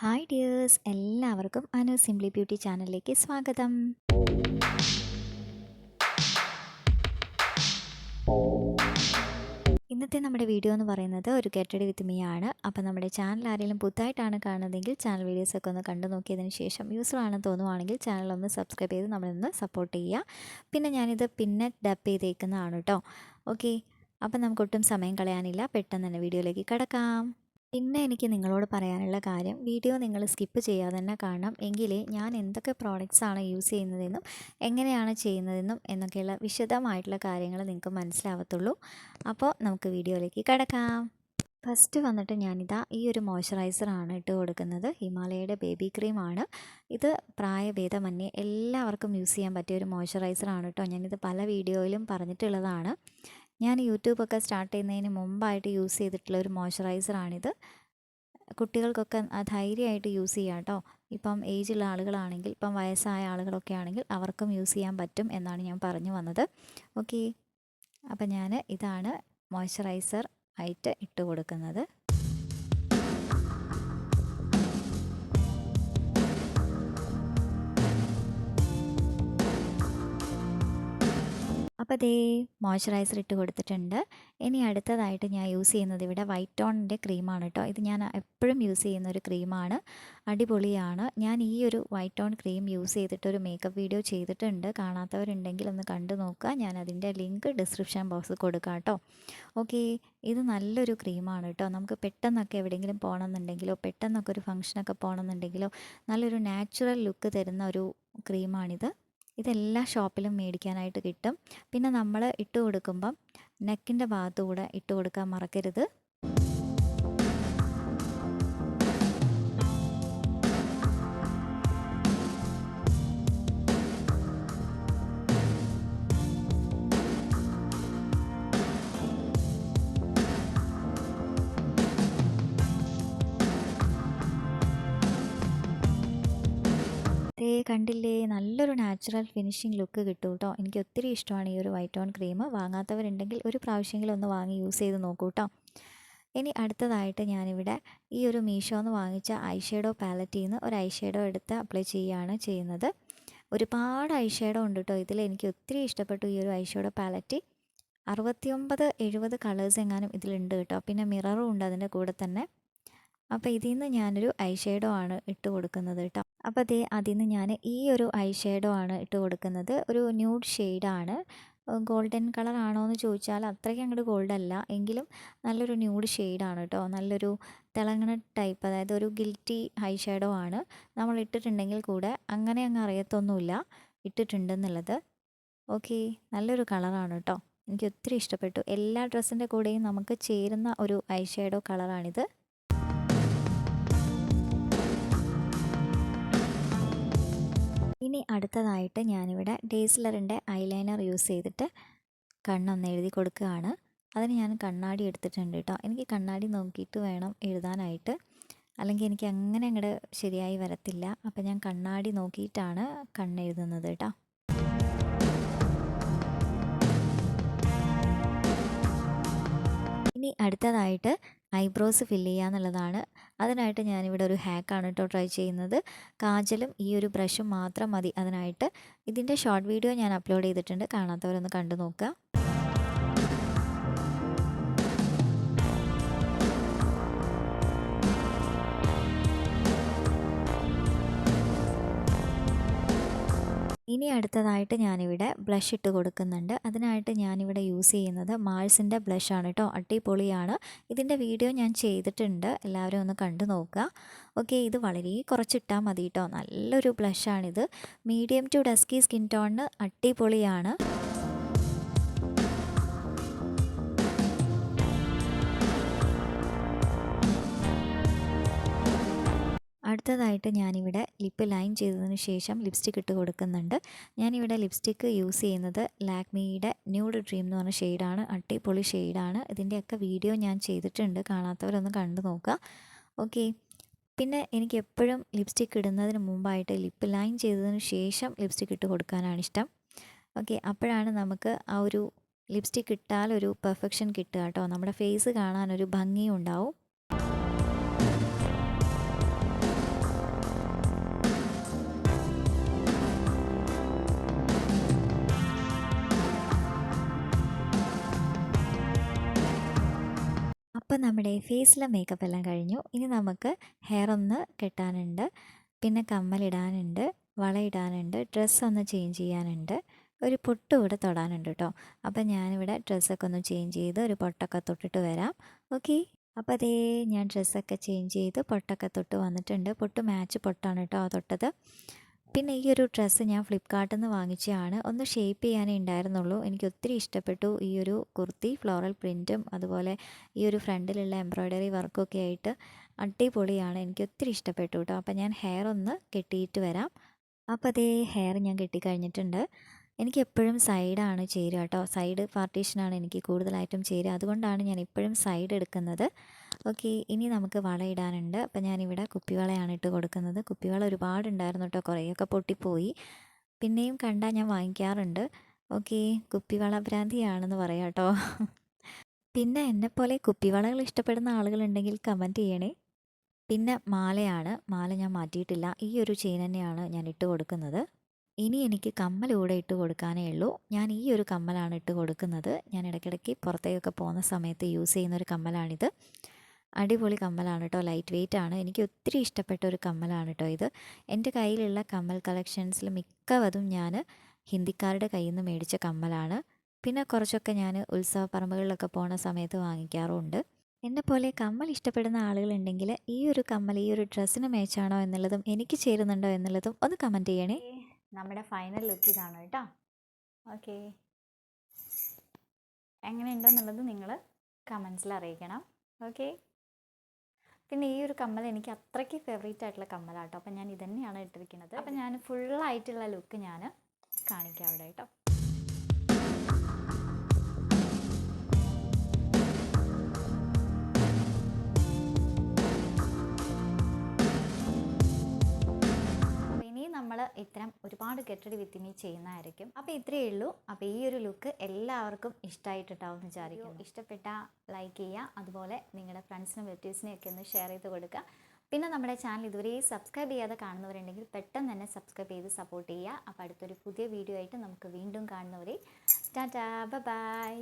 Hi dears എല്ലാവർക്കും Anu simply beauty ചാനലിലേക്ക് സ്വാഗതം. ഇന്നത്തെ നമ്മുടെ വീഡിയോ എന്ന് പറയുന്നത് ഒരു കെട്ടടി വിത്ത് മീ ആണ്. അപ്പോൾ നമ്മുടെ ചാനൽ ആരെങ്കിലും പുതുതായിട്ടാണ് കാണുന്നതെങ്കിൽ ചാനൽ വീഡിയോസൊക്കെ ഒന്ന് കണ്ടു നോക്കിയതിന് ശേഷം യൂസ്ഫുൾ ആണെന്ന് തോന്നുവാണെങ്കിൽ ചാനൽ ഒന്ന് സബ്സ്ക്രൈബ് ചെയ്ത് നമ്മളൊന്ന് സപ്പോർട്ട് ചെയ്യുക. പിന്നെ ഞാനിത് പിന്നെ ഡബ് ചെയ്തേക്കുന്നതാണ് കേട്ടോ ഓക്കെ അപ്പം നമുക്കൊട്ടും സമയം കളയാനില്ല. പെട്ടെന്ന് തന്നെ വീഡിയോയിലേക്ക് കിടക്കാം. പിന്നെ എനിക്ക് നിങ്ങളോട് പറയാനുള്ള കാര്യം വീഡിയോ നിങ്ങൾ സ്കിപ്പ് ചെയ്യാതെ തന്നെ കാണണം. എങ്കിലേ ഞാൻ എന്തൊക്കെ പ്രോഡക്റ്റ്സ് ആണ് യൂസ് ചെയ്യുന്നതെന്നും എങ്ങനെയാണ് ചെയ്യുന്നതെന്നും എന്നൊക്കെയുള്ള വിശദമായിട്ടുള്ള കാര്യങ്ങൾ നിങ്ങൾക്ക് മനസ്സിലാവത്തുള്ളൂ. അപ്പോൾ നമുക്ക് വീഡിയോയിലേക്ക് കിടക്കാം. ഫസ്റ്റ് വന്നിട്ട് ഞാനിതാ ഈ ഒരു മോയ്സ്ചറൈസറാണ് ഇട്ട് കൊടുക്കുന്നത്. ഹിമാലയയുടെ ബേബി ക്രീമാണ് ഇത് പ്രായഭേദമന്യേ എല്ലാവർക്കും യൂസ് ചെയ്യാൻ പറ്റിയ ഒരു മോയ്സ്ചറൈസറാണ് കേട്ടോ. ഞാനിത് പല വീഡിയോയിലും പറഞ്ഞിട്ടുള്ളതാണ്. ഞാൻ യൂട്യൂബ് ഒക്കെ സ്റ്റാർട്ട് ചെയ്യുന്നതിന് മുമ്പായിട്ട് യൂസ് ചെയ്തിട്ടുള്ള ഒരു മോയ്സ്ചറൈസറാണിത് കുട്ടികൾക്കൊക്കെ ധൈര്യമായിട്ട് യൂസ് ചെയ്യാം കേട്ടോ. ഇപ്പം ഏജുള്ള ആളുകളാണെങ്കിൽ ഇപ്പം വയസ്സായ ആളുകളൊക്കെ ആണെങ്കിൽ അവർക്കും യൂസ് ചെയ്യാൻ പറ്റും എന്നാണ് ഞാൻ പറഞ്ഞു വന്നത്. ഓക്കെ. അപ്പം ഞാൻ ഇതാണ് മോയ്സ്ചറൈസർ ആയിട്ട് ഇട്ട് കൊടുക്കുന്നത്. അപ്പോൾ ദേ മോയ്സ്ചറൈസർ ഇട്ട് കൊടുത്തിട്ടുണ്ട്. ഇനി അടുത്തതായിട്ട് ഞാൻ യൂസ് ചെയ്യുന്നത് ഇവിടെ വൈറ്റ് ടോണിന്റെ ക്രീമാണ് കേട്ടോ. ഇത് ഞാൻ എപ്പോഴും യൂസ് ചെയ്യുന്ന ഒരു ക്രീമാണ്. അടിപൊളിയാണ്. ഞാൻ ഈ ഒരു വൈറ്റ് ടോൺ ക്രീം യൂസ് ചെയ്തിട്ട് ഒരു മേക്കപ്പ് വീഡിയോ ചെയ്തിട്ടുണ്ട്. കാണാത്തവരുണ്ടെങ്കിൽ ഒന്ന് കണ്ടു നോക്കുക. ഞാൻ അതിന്റെ ലിങ്ക് ഡിസ്ക്രിപ്ഷൻ ബോക്സിൽ കൊടുക്കാം കേട്ടോ. ഓക്കെ ഇത് നല്ലൊരു ക്രീമാണ് കേട്ടോ. നമുക്ക് പെട്ടെന്നൊക്കെ എവിടെയെങ്കിലും പോകണമെന്നുണ്ടെങ്കിലോ പെട്ടെന്നൊക്കെ ഒരു ഫംഗ്ഷനൊക്കെ പോകണമെന്നുണ്ടെങ്കിലോ നല്ലൊരു നാച്ചുറൽ ലുക്ക് തരുന്ന ഒരു ക്രീമാണിത്. ഇതെല്ലാ ഷോപ്പിലും മേടിക്കാനായിട്ട് കിട്ടും. പിന്നെ നമ്മൾ ഇട്ട് കൊടുക്കുമ്പം നെക്കിന്റെ ഭാഗത്തുകൂടെ ഇട്ട് കൊടുക്കാൻ മറക്കരുത്. കണ്ടില്ലേ? നല്ലൊരു നാച്ചുറൽ ഫിനിഷിംഗ് ലുക്ക് കിട്ടും കേട്ടോ എനിക്ക് ഒത്തിരി ഇഷ്ടമാണ് ഈ ഒരു വൈറ്റ് ഓൺ ക്രീം. വാങ്ങാത്തവരുണ്ടെങ്കിൽ ഒരു പ്രാവശ്യമെങ്കിലും ഒന്ന് വാങ്ങി യൂസ് ചെയ്ത് നോക്കൂ കേട്ടോ ഇനി അടുത്തതായിട്ട് ഞാനിവിടെ ഈ ഒരു മീഷോ എന്ന് വാങ്ങിച്ച ഐഷേഡോ പാലറ്റിൽ നിന്ന് ഒരു ഐഷേഡോ എടുത്ത് അപ്ലൈ ചെയ്യുകയാണ് ചെയ്യുന്നത്. ഒരുപാട് ഐഷേഡോ ഉണ്ട് കേട്ടോ ഇതിൽ എനിക്ക് ഒത്തിരി ഇഷ്ടപ്പെട്ടു ഈ ഒരു ഐഷേഡോ പാലറ്റ്. അറുപത്തിയൊമ്പത് എഴുപത് കളേഴ്സ് എങ്ങാനും ഇതിലുണ്ട് കേട്ടോ പിന്നെ മിററും ഉണ്ട് അതിന്റെ കൂടെ തന്നെ. അപ്പോൾ ഇതിൽ നിന്ന് ഞാനൊരു ഐ ഷെയ്ഡോ ആണ് ഇട്ട് കൊടുക്കുന്നത് കേട്ടോ അപ്പോൾ അതേ അതിൽ നിന്ന് ഞാൻ ഈ ഒരു ഐ ഷെയ്ഡോ ആണ് ഇട്ട് കൊടുക്കുന്നത്. ഒരു ന്യൂഡ് ഷെയ്ഡാണ് ഗോൾഡൻ കളർ ആണോ എന്ന് ചോദിച്ചാൽ അത്രയ്ക്ക് അങ്ങോട്ട് ഗോൾഡ് അല്ല. എങ്കിലും നല്ലൊരു ന്യൂഡ് ഷെയ്ഡാണ് കേട്ടോ നല്ലൊരു തിളങ്ങണ ടൈപ്പ് അതായത് ഒരു ഗിൽറ്റി ഹൈ ഷെയ്ഡോ ആണ്. നമ്മൾ ഇട്ടിട്ടുണ്ടെങ്കിൽ കൂടെ അങ്ങനെ അങ്ങ് അറിയത്തൊന്നുമില്ല. ഇട്ടിട്ടുണ്ടെന്നുള്ളത്. ഓക്കെ നല്ലൊരു കളറാണ് കേട്ടോ എനിക്ക് ഒത്തിരി ഇഷ്ടപ്പെട്ടു. എല്ലാ ഡ്രസ്സിന്റെ കൂടെയും നമുക്ക് ചേരുന്ന ഒരു ഐ ഷെയ്ഡോ കളറാണിത് ഇനി അടുത്തതായിട്ട് ഞാനിവിടെ ഡേസ്ലറിന്റെ ഐലൈനർ യൂസ് ചെയ്തിട്ട് കണ്ണൊന്ന് എഴുതി കൊടുക്കുകയാണ്. അതിന് ഞാൻ കണ്ണാടി എടുത്തിട്ടുണ്ട് കേട്ടോ. എനിക്ക് കണ്ണാടി നോക്കിയിട്ട് വേണം എഴുതാനായിട്ട്. അല്ലെങ്കിൽ എനിക്ക് അങ്ങനെ അങ്ങോട്ട് ശരിയായി വരത്തില്ല. അപ്പം ഞാൻ കണ്ണാടി നോക്കിയിട്ടാണ് കണ്ണെഴുതുന്നത് കേട്ടോ. ഇനി അടുത്തതായിട്ട് ഐബ്രോസ് ഫില്ല് ചെയ്യുക എന്നുള്ളതാണ്. അതിനായിട്ട് ഞാനിവിടെ ഒരു ഹാക്കാണ് കേട്ടോ ട്രൈ ചെയ്യുന്നത്. കാജലും ഈ ഒരു ബ്രഷും മാത്രം മതി അതിനായിട്ട്. ഇതിന്റെ ഷോർട്ട് വീഡിയോ ഞാൻ അപ്ലോഡ് ചെയ്തിട്ടുണ്ട്. കാണാത്തവരൊന്ന് കണ്ടു നോക്കുക. ഇനി അടുത്തതായിട്ട് ഞാനിവിടെ ബ്ലഷ് ഇട്ട് കൊടുക്കുന്നുണ്ട്. അതിനായിട്ട് ഞാനിവിടെ യൂസ് ചെയ്യുന്നത് മാൾസിന്റെ ബ്ലഷാണ് കേട്ടോ. അടിപൊളിയാണ്. ഇതിന്റെ വീഡിയോ ഞാൻ ചെയ്തിട്ടുണ്ട്. എല്ലാവരും ഒന്ന് കണ്ടു നോക്കുക. ഓക്കെ ഇത് വളരെ കുറച്ചിട്ടാൽ മതി കേട്ടോ. നല്ലൊരു ബ്ലഷാണിത്. മീഡിയം ടു ഡസ്കി സ്കിൻ ടോണിന് അടിപൊളിയാണ്. അടുത്തതായിട്ട് ഞാനിവിടെ ലിപ്പ് ലൈൻ ചെയ്തതിന് ശേഷം ലിപ്സ്റ്റിക് ഇട്ട് കൊടുക്കുന്നുണ്ട്. ഞാനിവിടെ ലിപ്സ്റ്റിക്ക് യൂസ് ചെയ്യുന്നത് ലാക്മിയുടെ ന്യൂഡ് ഡ്രീം എന്ന് പറഞ്ഞ ഷെയ്ഡാണ്. അടിപൊളി ഷെയ്ഡാണ്. ഇതിന്റെയൊക്കെ വീഡിയോ ഞാൻ ചെയ്തിട്ടുണ്ട്. കാണാത്തവരൊന്ന് കണ്ടു നോക്കുക. ഓക്കെ. പിന്നെ എനിക്ക് എപ്പോഴും ലിപ്സ്റ്റിക് ഇടുന്നതിന് മുമ്പായിട്ട് ലിപ്പ് ലൈൻ ചെയ്തതിന് ശേഷം ലിപ്സ്റ്റിക് ഇട്ട് കൊടുക്കാനാണ് ഇഷ്ടം. ഓക്കെ. അപ്പോഴാണ് നമുക്ക് ആ ഒരു ലിപ്സ്റ്റിക് ഇട്ടാൽ ഒരു പെർഫെക്ഷൻ കിട്ടുക കേട്ടോ. നമ്മുടെ ഫേസ് കാണാനൊരു ഭംഗിയും ഉണ്ടാവും അപ്പോൾ നമ്മുടെ ഫേസിലെ മേക്കപ്പ് എല്ലാം കഴിഞ്ഞു. ഇനി നമുക്ക് ഹെയർ ഒന്ന് കെട്ടാനുണ്ട്. പിന്നെ കമ്മലിടാനുണ്ട് വളയിടാനുണ്ട് ഡ്രസ്സ് ഒന്ന് ചേഞ്ച് ചെയ്യാനുണ്ട്. ഒരു പൊട്ട് ഇവിടെ തൊടാനുണ്ട് കേട്ടോ അപ്പം ഞാനിവിടെ ഡ്രസ്സൊക്കെ ഒന്ന് ചേഞ്ച് ചെയ്ത് ഒരു പൊട്ടൊക്കെ തൊട്ടിട്ട് വരാം. ഓക്കെ അപ്പോൾ അതേ ഞാൻ ഡ്രസ്സൊക്കെ ചേഞ്ച് ചെയ്ത് പൊട്ടൊക്കെ തൊട്ട് വന്നിട്ടുണ്ട്. പൊട്ട് മാച്ച് പൊട്ടാണ് കേട്ടോ തൊട്ടത്. പിന്നെ ഈ ഒരു ഡ്രസ്സ് ഞാൻ ഫ്ലിപ്പ്കാർട്ടിൽ നിന്ന് വാങ്ങിച്ചതാണ് ഒന്ന് ഷേപ്പ് ചെയ്യാനേ ഉണ്ടായിരുന്നുള്ളൂ. എനിക്ക് ഒത്തിരി ഇഷ്ടപ്പെട്ടു ഈ ഒരു കുർത്തി ഫ്ലോറൽ പ്രിന്റും അതുപോലെ ഈ ഒരു ഫ്രണ്ടിലുള്ള എംബ്രോയ്ഡറി വർക്കൊക്കെ ആയിട്ട് അടിപൊളിയാണ്. എനിക്ക് ഒത്തിരി ഇഷ്ടപ്പെട്ടു കേട്ടോ. അപ്പോൾ ഞാൻ ഹെയർ ഒന്ന് കെട്ടിയിട്ട് വരാം. അപ്പോൾ അതേ ഹെയർ ഞാൻ കെട്ടിക്കഴിഞ്ഞിട്ടുണ്ട്. എനിക്ക് എപ്പോഴും സൈഡാണ് ചേരുക കേട്ടോ. സൈഡ് പാർട്ടീഷനാണ് എനിക്ക് കൂടുതലായിട്ടും ചേരുക. അതുകൊണ്ടാണ് ഞാൻ എപ്പോഴും സൈഡ് എടുക്കുന്നത്. ഓക്കെ ഇനി നമുക്ക് വള ഇടാനുണ്ട് അപ്പം ഞാനിവിടെ കുപ്പിവളയാണ് ഇട്ട് കൊടുക്കുന്നത്. കുപ്പിവള ഒരുപാടുണ്ടായിരുന്നു കേട്ടോ. കുറേയൊക്കെ പൊട്ടിപ്പോയി. പിന്നെയും കണ്ടാൽ ഞാൻ വാങ്ങിക്കാറുണ്ട്. ഓക്കെ കുപ്പിവള ഭ്രാന്തിയാണെന്ന് പറയാം കേട്ടോ. പിന്നെ എന്നെപ്പോലെ കുപ്പിവളകൾ ഇഷ്ടപ്പെടുന്ന ആളുകളുണ്ടെങ്കിൽ കമന്റ് ചെയ്യണേ. പിന്നെ മാലയാണ്. മാല ഞാൻ മാറ്റിയിട്ടില്ല. ഈ ഒരു ചെയിൻ തന്നെയാണ് ഞാൻ ഇട്ട് കൊടുക്കുന്നത്. ഇനി എനിക്ക് കമ്മൽ കൂടെ ഇട്ട് കൊടുക്കാനേ ഉള്ളൂ. ഞാൻ ഈ ഒരു കമ്മലാണ് ഇട്ട് കൊടുക്കുന്നത്. ഞാൻ ഇടയ്ക്കിടയ്ക്ക് പുറത്തേക്കൊക്കെ പോകുന്ന സമയത്ത് യൂസ് ചെയ്യുന്ന ഒരു കമ്മലാണിത്. അടിപൊളി കമ്മലാണ് കേട്ടോ. ലൈറ്റ് വെയിറ്റ് ആണ്. എനിക്ക് ഒത്തിരി ഇഷ്ടപ്പെട്ട ഒരു കമ്മലാണ് കേട്ടോ ഇത്. എന്റെ കയ്യിലുള്ള കമ്മൽ കളക്ഷൻസിൽ മിക്കവതും ഞാൻ ഹിന്ദിക്കാരുടെ കയ്യിൽ നിന്ന് മേടിച്ച കമ്മലാണ്. പിന്നെ കുറച്ചൊക്കെ ഞാൻ ഉത്സവ പറമ്പുകളിലൊക്കെ പോണ സമയത്ത് വാങ്ങിക്കാറുമുണ്ട്. എന്നെ പോലെ കമ്മൽ ഇഷ്ടപ്പെടുന്ന ആളുകളുണ്ടെങ്കിൽ ഈ ഒരു കമ്മൽ ഈ ഒരു ഡ്രസ്സിന് മേച്ചാണോ എന്നുള്ളതും എനിക്ക് ചേരുന്നുണ്ടോ എന്നുള്ളതും ഒന്ന് കമന്റ് ചെയ്യണേ. നമ്മുടെ ഫൈനൽ ലുക്ക് ഇതാണ് കേട്ടോ. ഓക്കെ. എങ്ങനെയുണ്ടെന്നുള്ളത് നിങ്ങൾ കമൻസിൽ അറിയിക്കണം. ഓക്കെ. പിന്നെ ഈ ഒരു കമ്മൽ എനിക്ക് അത്രയ്ക്ക് ഫേവറേറ്റ് ആയിട്ടുള്ള കമ്മലാട്ടോ. അപ്പം ഞാൻ ഇതന്നെയാണ് ഇട്ടിരിക്കുന്നത്. അപ്പം ഞാൻ ഫുള്ളായിട്ടുള്ള ലുക്ക് ഞാൻ കാണിക്കാം അവിടെ കേട്ടോ. ഇത്തരം ഒരുപാട് കെട്ടടി വിത്തിമി ചെയ്യുന്നതായിരിക്കും. അപ്പോൾ ഇത്രയേ ഉള്ളൂ. അപ്പോൾ ഈ ഒരു ലുക്ക് എല്ലാവർക്കും ഇഷ്ടമായിട്ടുണ്ടാവും എന്ന് വിചാരിക്കുന്നു. ഇഷ്ടപ്പെട്ട ലൈക്ക് ചെയ്യുക. അതുപോലെ നിങ്ങളുടെ ഫ്രണ്ട്സിനും റിലേറ്റീവ്സിനും ഒക്കെ ഒന്ന് ഷെയർ ചെയ്ത് കൊടുക്കുക. പിന്നെ നമ്മുടെ ചാനൽ ഇതുവരെ സബ്സ്ക്രൈബ് ചെയ്യാതെ കാണുന്നവരുണ്ടെങ്കിൽ പെട്ടെന്ന് തന്നെ സബ്സ്ക്രൈബ് ചെയ്ത് സപ്പോർട്ട് ചെയ്യുക. അപ്പോൾ അടുത്തൊരു പുതിയ വീഡിയോ ആയിട്ട് നമുക്ക് വീണ്ടും കാണുന്നവരെ. Tata bye